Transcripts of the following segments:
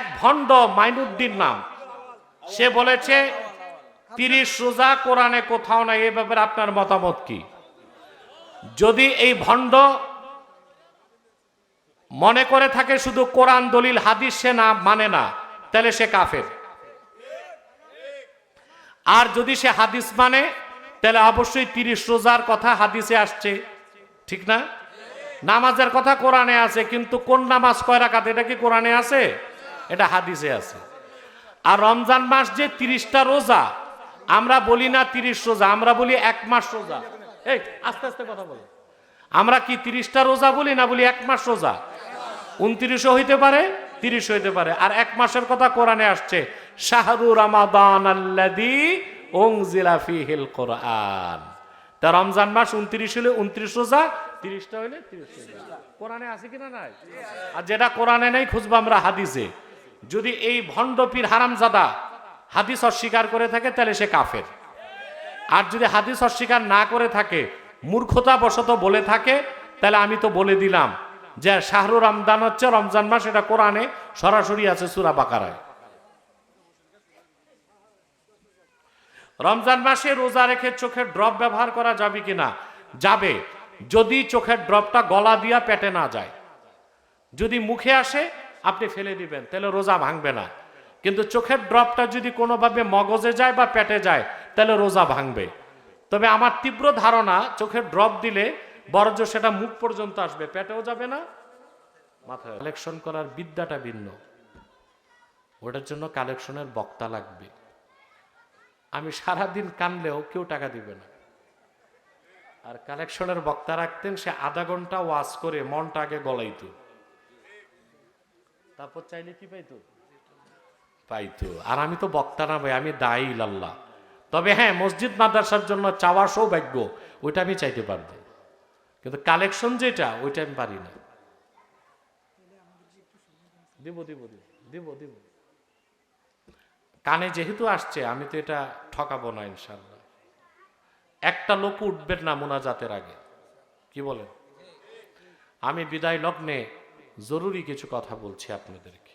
এক ভণ্ড মাইনুদ্দিন নাম। সে বলেছে, তিরিশ রোজা কোরআনে কোথাও নাই, এ ব্যাপারে আপনার মতামত কি? যদি এই ভণ্ড মনে করে থাকে শুধু কোরআন, দলিল, হাদিস সে না মানে না, তাহলে সে কাফের। আর যদি সে হাদিস মানে তাহলে অবশ্যই তিরিশ রোজার কথা হাদিসে আসছে। ঠিক না? নামাজের কথা কোরআনে আছে, কিন্তু কোন নামাজ কয় রাখাত এটা কি কোরআনে আছে? এটা হাদিসে আছে। আর রমজান মাস যে তিরিশটা রোজা, আমরা বলি না তিরিশ রোজা, আমরা বলি এক মাস রোজা। এই, আস্তে আস্তে কথা বলো। আমরা কি তিরিশটা রোজা বলি না বলি এক মাস রোজা? উনত্রিশও হইতে পারে তিরিশ হইতে পারে। আর এক মাসের কথা কোরআনে আসছে, শাহরু রামাদান আল্লাদি ওংজিলা ফিহিল কোরআন। তা রমজান মাস উনত্রিশ হলে উনত্রিশ রোজা, তিরিশটা হইলে তিরিশ রোজা। কোরআনে আছে কিনা নাই? আর যেটা কোরআনে নেই, খুঁজবো আমরা হাদিসে। যদি এই ভণ্ডপীর হারামজাদা হাদিস অস্বীকার করে থাকে, তাহলে সে কাফের। আর যদি হাদিস অস্বীকার না করে থাকে, মূর্খতা বশত বলে থাকে, তাহলে আমি তো বলে দিলাম যে শাহরু রমজান হচ্ছে, রমজান মাস, এটা কোরআনে সরাসরি আছে সুরা বাকারায়। রমজান মাসে রোজা রেখে চোখের ড্রপ ব্যবহার করা যাবে কিনা? যাবে। যদি চোখের ড্রপটা গলা দিয়া পেটে না যায়, যদি মুখে আসে আপনি ফেলে দিবেন, তাহলে রোজা ভাঙবে না। কিন্তু চোখের ড্রপটা যদি কোনোভাবে মগজে যায় বা পেটে যায়, তাহলে রোজা ভাঙবে। তবে আমার তীব্র ধারণা, চোখের ড্রপ দিলে বরঞ্চ সেটা মুখ পর্যন্ত আসবে, পেটেও যাবে না। মাথায় কালেকশন করার বিদ্যাটা ভিন্ন। ওটার জন্য কালেকশনের বক্তা লাগবে। আমি সারাদিন কানলেও কেউ টাকা দিবে না। আর কালেকশনের বক্তা রাখতেন সে আধা ঘণ্টা ওয়াশ করে মনটা আগে গলাইতো। তারপর চাইলে কি পাইতো? পাইতো। আর আমি তো বক্তা না ভাই আমি দায়ী লাল্লাহ। তবে হ্যাঁ মসজিদ মাদ্রাসার জন্য চাওয়া সৌভাগ্য ওইটা আমি চাইতে পারব। কিন্তু কালেকশন যেটা ওইটা আমি পারি না। দিব দিব দিব দিব দিব। কানে যেহেতু আসছে আমি তো এটা ঠকাবো না ইনশাল্লাহ একটা লোক উঠবেন না মোনাজাতের আগে। কি বলেন? আমি বিদায় লগ্নে জরুরি কিছু কথা বলছি আপনাদেরকে।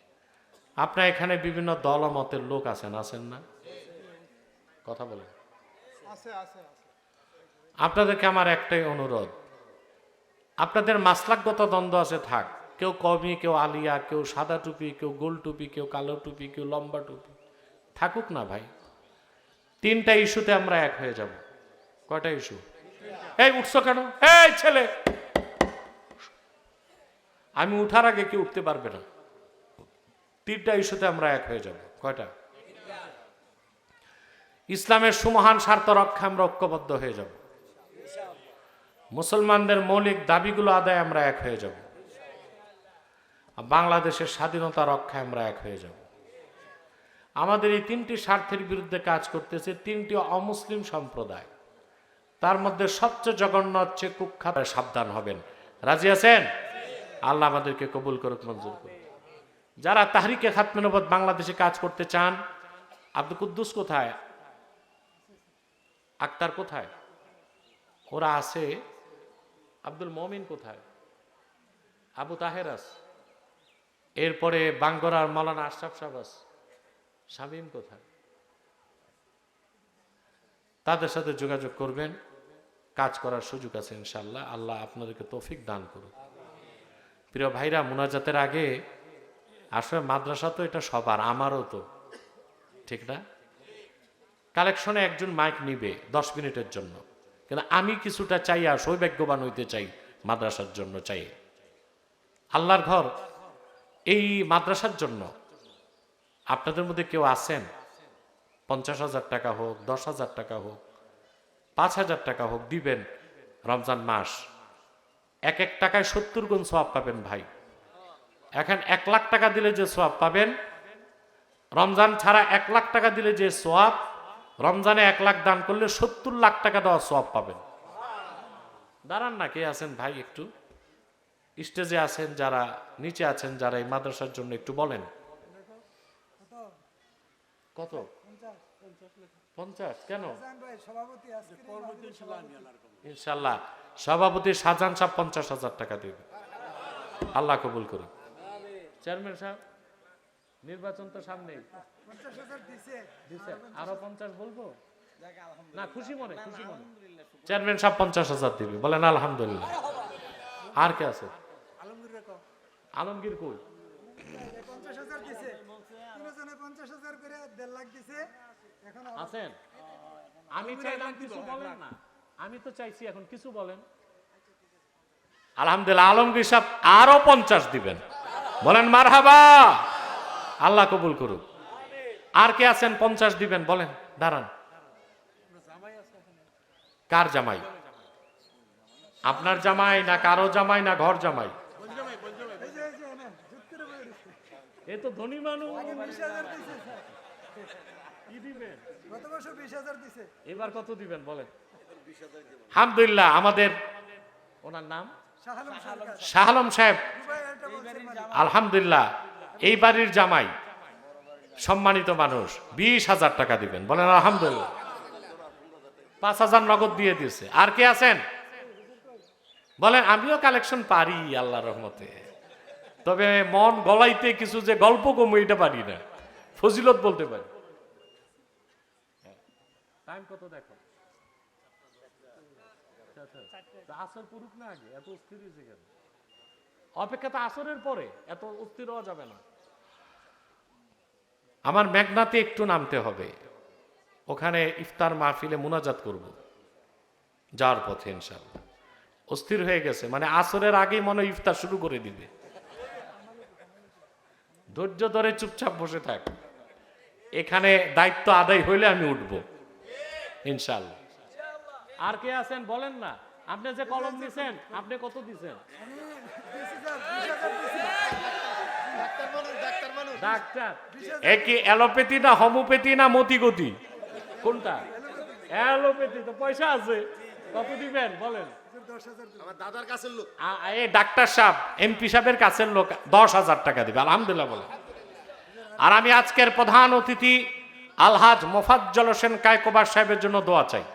আপনার এখানে বিভিন্ন দল ও মতের লোক আছেন আছেন না? কথা বলেন। আপনাদেরকে আমার একটাই অনুরোধ। আপনাদের মাসলাকগত দ্বন্দ্ব আছে থাক। কেউ কমি কেউ আলিয়া কেউ সাদা টুপি কেউ গোল টুপি কেউ কালো টুপি কেউ লম্বা টুপি। থাকুক না ভাই। তিনটা ইস্যুতে আমরা এক হয়ে যাব। কয়টা ইস্যু? এই উঠছো কেন? এই ছেলে! আমি উঠার আগে কেউ উঠতে পারবে না। তিনটা ইস্যুতে আমরা এক হয়ে যাব। কয়টা? ইসলামের সুমহান স্বার্থ রক্ষা আমরা ঐক্যবদ্ধ হয়ে যাব। মুসলমানদের মৌলিক দাবিগুলো আদায় আমরা এক হয়ে যাব। বাংলাদেশের স্বাধীনতা রক্ষায় আমরা এক হয়ে যাব। আমাদের এই তিনটি স্বার্থের বিরুদ্ধে কাজ করতেছে তিনটি অমুসলিম সম্প্রদায়। তার মধ্যে সবচেয়ে জঘন্য হচ্ছে কুখ্যাত সাবধান হবেন। রাজি আছেন? আল্লাহ আমাদেরকে কবুল করুক, মঞ্জুর করুক। যারা তাহরিকে খাতমেনবদ বাংলাদেশে কাজ করতে চান, আব্দুল কুদ্দুস কোথায়? আক্তার কোথায়? ওরা আছে। আব্দুল মমিন কোথায়? আবু তাহেরাস এরপরে বাঙ্গরার মৌলানা আশরাফ সাবাস শামীম কোথায়? তাদের সাথে যোগাযোগ করবেন। কাজ করার সুযোগ আছে ইনশাল্লাহ আল্লাহ আপনাদেরকে তৌফিক দান করুক। প্রিয় ভাইরা, মুনাজাতের আগে আসলে মাদ্রাসা তো এটা সবার, আমারও তো। ঠিক না? কালেকশনে একজন মাইক নিবে দশ মিনিটের জন্য। কিন্তু আমি কিছুটা চাই আর সৌভাগ্যবান হইতে চাই মাদ্রাসার জন্য চাই। আল্লাহর ঘর, এই মাদ্রাসার জন্য আপনাদের মধ্যে কেউ আছেন? পঞ্চাশ হাজার টাকা হোক, দশ হাজার টাকা হোক, পাঁচ হাজার টাকা হোক দিবেন রমজান মাস। এক এক টাকায় সত্তর গুণ সব পাবেন ভাই। এখন এক লাখ টাকা দিলে যে সোয়াব পাবেন, রমজান ছাড়া এক লাখ টাকা দিলে যে সোয়াব রমজানে এক লাখ দান করলে সত্তর লাখ টাকা দেওয়া সোয়াব পাবেন। দাঁড়ান না, কে আছেন ভাই একটু? স্টেজে আছেন যারা, নিচে আছেন যারা এই মাদ্রাসার জন্য একটু বলেন। কত? পঞ্চাশ কেন? ইনশাল্লাহ সভাপতি শাহজাহান সাহেব পঞ্চাশ হাজার টাকা দেবে। আল্লাহ কবুল করুন চেয়ারম্যান সাহেব নির্বাচন তো সামনেই। দিছে। দিছে। আরও পঞ্চাশ বলব? না খুশি মনে খুশি মনে। চেয়ারম্যান সাহেব পঞ্চাশ হাজার দিবে। বলেন আলহামদুলিল্লাহ। আর কে আছে? আলমগীর কই? পঞ্চাশ হাজার দিছে। পঞ্চাশ হাজার করে দেড় লাখ দিছে। আছেন আমি চাইলাম কিছু বলেন না আমি তো চাইছি এখন কিছু বলেন আলহামদুলিল্লাহ আলমগীর সাহেব আরও পঞ্চাশ দিবেন বলেন মারহাবা আল্লাহ কবুল করুক আর কে আছেন পঞ্চাশ দিবেন বলেন দাঁড়ান কার জামাই আপনার জামাই না কারও জামাই না ঘর জামাই এ তো ধনী মানুষ কি দিবেন? গত বছর দিছে। এবার কত দিবেন বলেন? আলহামদুলিল্লাহ আমাদের ওনার নাম? শাহ আলম সাহেব। আলহামদুলিল্লাহ এই বাড়ির জামাই সম্মানিত মানুষ বিশ হাজার টাকা দিবেন। বলেন আলহামদুলিল্লাহ। পাঁচ হাজার নগদ দিয়ে দিয়েছে। আর কে আছেন? বলেন আমিও কালেকশন পারি আল্লাহ রহমতে। তবে মন গলাইতে কিছু যে গল্প কমু এটা পারি না। ফজিলত বলতে পারি। টাইম কত দেখো? আচ্ছা, আচ্ছা। আসর পুরুক না আগে এত অস্থির হয়েছে কেন? অপেক্ষা তো আসরের পরে এত অস্থির হওয়া যাবে না। আমার মেঘনাতে একটু নামতে হবে। ওখানে ইফতার মাহফিলে মুনাজাত করব। যাওয়ার পথে ইনশাল্লাহ অস্থির হয়ে গেছে মানে আসরের আগেই মনে ইফতার শুরু করে দিবে। ধৈর্য ধরে চুপচাপ বসে থাক। এখানে দায়িত্ব আদায় হইলে আমি উঠব। ইনশাল্লাহ আর কে আছেন বলেন না। আপনি যে কলম দিছেন আপনি কত দিছি ডাক্তার। এ কি অ্যালোপ্যাথি না হোমিওপ্যাথি না মতিগতি? কোনটা? অ্যালোপ্যাথি তো পয়সা আছে। কত দিবেন? বলেন। দাদার কাছের লোক। এ ডাক্তার সাহেব এমপি সাহেবের কাছের লোক দশ হাজার টাকা দিবে আলহামদুলিল্লাহ বলে। আর আমি আজকের প্রধান অতিথি আলহাজ মোফাজ্জল হোসেন কায়কোবার সাহেবের জন্য দোয়া চাই।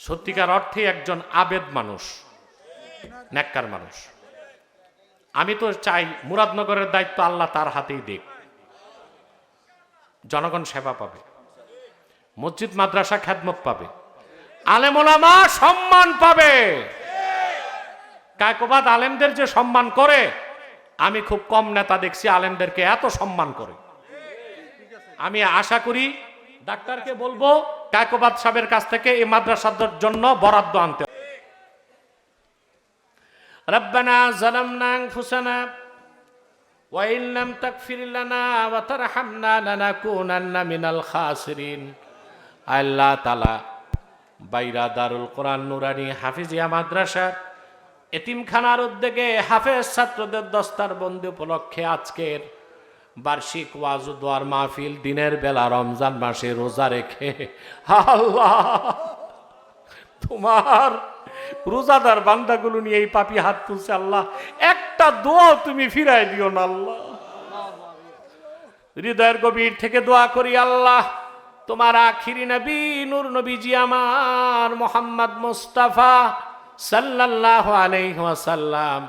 সত্যিকার অর্থে একজন আবেদ মানুষ নেককার মানুষ। আমি তো চাই মুরাদনগরের দায়িত্ব আল্লাহ তার হাতেই দেখ জনগণ সেবা পাবে, মসজিদ, মাদ্রাসা খ্যাদমত পাবে, আলেমোলামা সম্মান পাবে। কায়কোবাদ আলেমদের যে সম্মান করে, আমি খুব কম নেতা দেখছি আলেমদেরকে এত সম্মান করে। আমি আশা করি ডাক্তারকে বলবো কায়কোবাদ সাহেবের কাছ থেকে এই মাদ্রাসার জন্য বরাদ্দ আনতে ربنا ظلمنا أنفسنا وإن لم تغفر لنا وترحمنا لنكونن من الخاسرين আল্লাহ তালা বাইরা দারুল কোরআন নুরানি হাফিজিয়া মাদ্রাসা এতিমখানার উদ্যোগে হাফেজ ছাত্রদের দস্তার বন্দি উপলক্ষে আজকের বার্ষিক ওয়াজ দোয়ার মাহফিল দিনের বেলা রমজান মাসে রোজা রেখে। আল্লাহ! তোমার রোজাদার বান্দাগুলো নিয়ে এই পাপি হাত তুলছে আল্লাহ। একটা দোয়াও তুমি ফিরাই দিও না আল্লাহ। হৃদয়ের গভীর থেকে দোয়া করি আল্লাহ। তোমার আখিরি নবী, নূর নবীজি আমার মোহাম্মদ মুস্তাফা সাল্লাল্লাহু আলাইহি ওয়াসাল্লাম।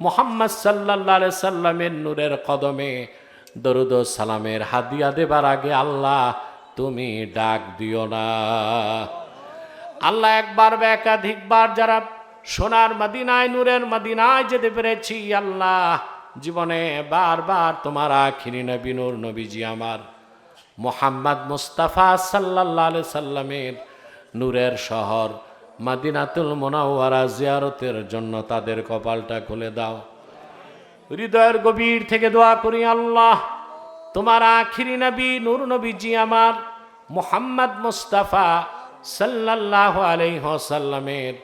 মোহাম্মদ আলাইহি সাল্লামের নূরের কদমে দরুদ সালামের হাদিয়া দেবার আগে আল্লাহ তুমি ডাক দিও না। আল্লাহ একবার বা একাধিকবার যারা সোনার মদিনায়, নূরের মদিনায় যেতে পেরেছি, আল্লাহ জীবনে বারবার তোমার আখিরি নবী, নূর নবীজি আমার। মোহাম্মদ মুস্তাফা আলাইহি সাল্লামের নূরের শহর মাদিনাতুল মোনাওয়ারা জিয়ারতের জন্য তাদের কপালটা খুলে দাও। হৃদয়ের গভীর থেকে দোয়া করি, আল্লাহ, তোমার আখিরি নবী, নূর নবীজি আমার মোহাম্মদ মুস্তাফা সাল্লাল্লাহু আলাইহি ওয়াসাল্লামের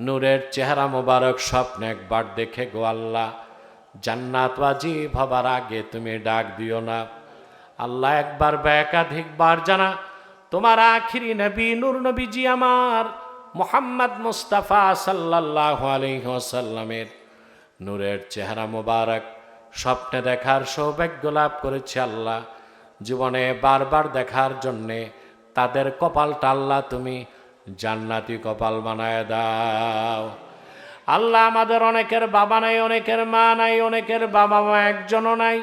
নূরের চেহারা মোবারক স্বপ্ন একবার দেখে গো আল্লাহ, জান্নাত ওয়াজিব হবার আগে তুমি ডাক দিও না। আল্লাহ, একবার বা একাধিকবার জানা, তোমার আখিরি নবী, নূর নবীজি আমার মোহাম্মদ মুস্তাফা সাল্লাহ আলহ্লামের নূরের চেহারা মোবারক, স্বপ্নে দেখার সৌভাগ্য লাভ করেছে আল্লাহ। জীবনে বারবার দেখার জন্যে তাদের কপালটা আল্লাহ তুমি জান্নাতি কপাল বানায় দাও। আল্লাহ আমাদের অনেকের বাবা নাই, অনেকের মা নাই, অনেকের বাবা মা একজনও নাই।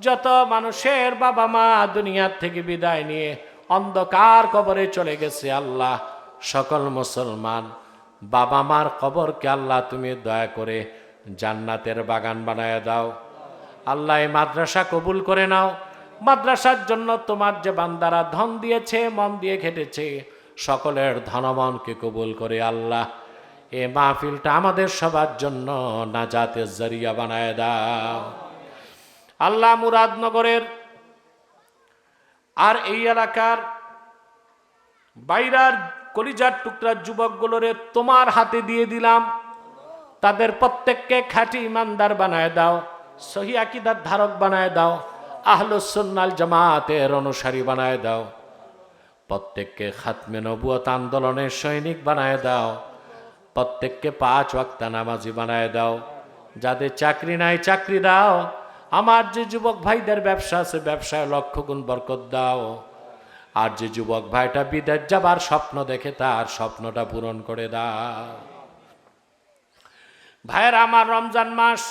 যত মানুষের বাবা মা দুনিয়ার থেকে বিদায় নিয়ে অন্ধকার কবরে চলে গেছে আল্লাহ সকল মুসলমান, বাবা মার কবরকে আল্লাহ তুমি দয়া করে জান্নাতের বাগান বানায় দাও। আল্লাহ এই মাদ্রাসা কবুল করে নাও। মাদ্রাসার জন্য তোমার যে বান্দারা ধন দিয়েছে, মন দিয়ে খেটেছে, সকলের ধনমনকে কবুল করে আল্লাহ। এ মাহফিলটা আমাদের সবার জন্য নাজাতের জরিয়া বানায় দাও। আল্লাহ মুরাদনগরের আর এই এলাকার বাইরার কলিজার টুকরা যুবকগুলোরে তোমার হাতে দিয়ে দিলাম। তাদের প্রত্যেককে খাঁটি ইমানদার বানায় দাও, সহি আকিদার ধারক বানায় দাও আহলুসন্নাল জামাতের অনুসারী বানায় দাও। প্রত্যেককে খাতমে নবুয়ত আন্দোলনের সৈনিক বানায় দাও। প্রত্যেককে পাঁচ ওয়াক্তা নামাজি বানায় দাও। যাদের চাকরি নাই, চাকরি দাও। আমার যে যুবক ভাইদের ব্যবসা আছে, ব্যবসায় লক্ষ গুণ বরকত দাও। আর যে যুবক ভাইটা বিদেশ যাবার স্বপ্ন দেখে তার স্বপ্নটা পূরণ করে দাও। ভাইয়ের আমার রমজান মাস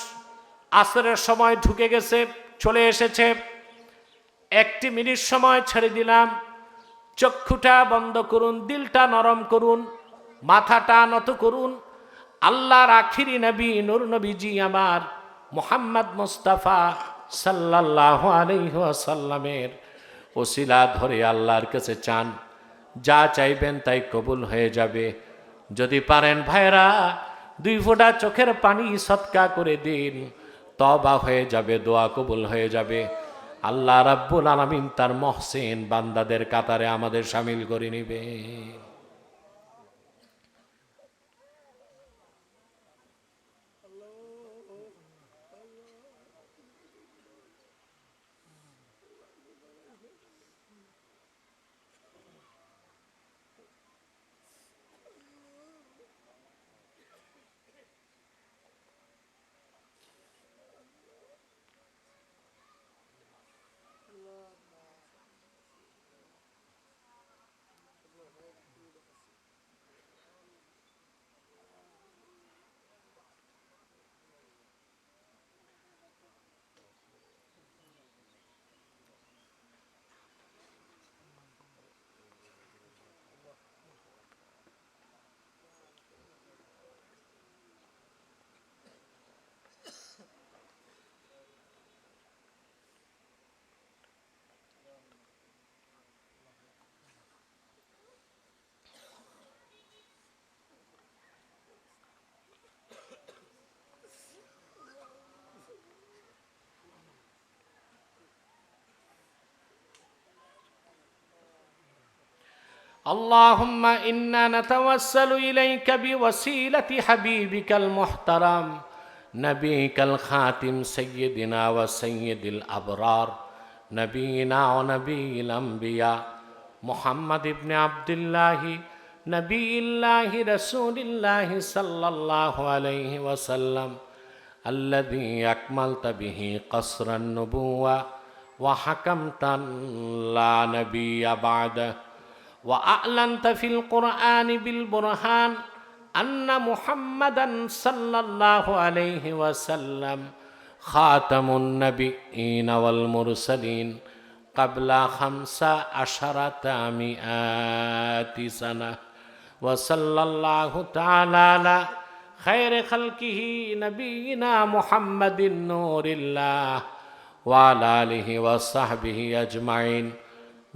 আসরের সময় ঢুকে গেছে, চলে এসেছে। একটি মিনিট সময় ছেড়ে দিলাম। চক্ষুটা বন্ধ করুন, দিলটা নরম করুন, মাথাটা নত করুন। আল্লাহর আখিরি নবী, নূর নবীজি আমার মোহাম্মদ মুস্তাফা সাল্লাহ আলহাসাল্লামের ওসিলা ধরে আল্লাহর কাছে চান। যা চাইবেন তাই কবুল হয়ে যাবে। যদি পারেন ভাইরা দুই ফোঁটা চোখের পানি সৎকা করে দিন। তবা হয়ে যাবে, দোয়া কবুল হয়ে যাবে। আল্লাহ রাব্বুল আলমিন তার মহসেন বান্দাদের কাতারে আমাদের সামিল করে নিবে اللهم إنا نتوسل إليك بوسيلة حبيبك المحترم نبيك الخاتم سيدنا وسيد الأبرار نبينا ونبي الأنبياء محمد بن عبد الله نبي الله رسول الله صلى الله عليه وسلم الذي أكملت به قصر النبوة وحكمت لا نبي بعده. وأعلنت في القرآن بالبرهان أن محمدا صلى الله عليه وسلم خاتم النبيين والمرسلين قبل خمس عشرة مئات سنة. وصلى الله تعالى على خير خلقه نبينا محمد نور الله وعلى آله وصحبه أجمعين.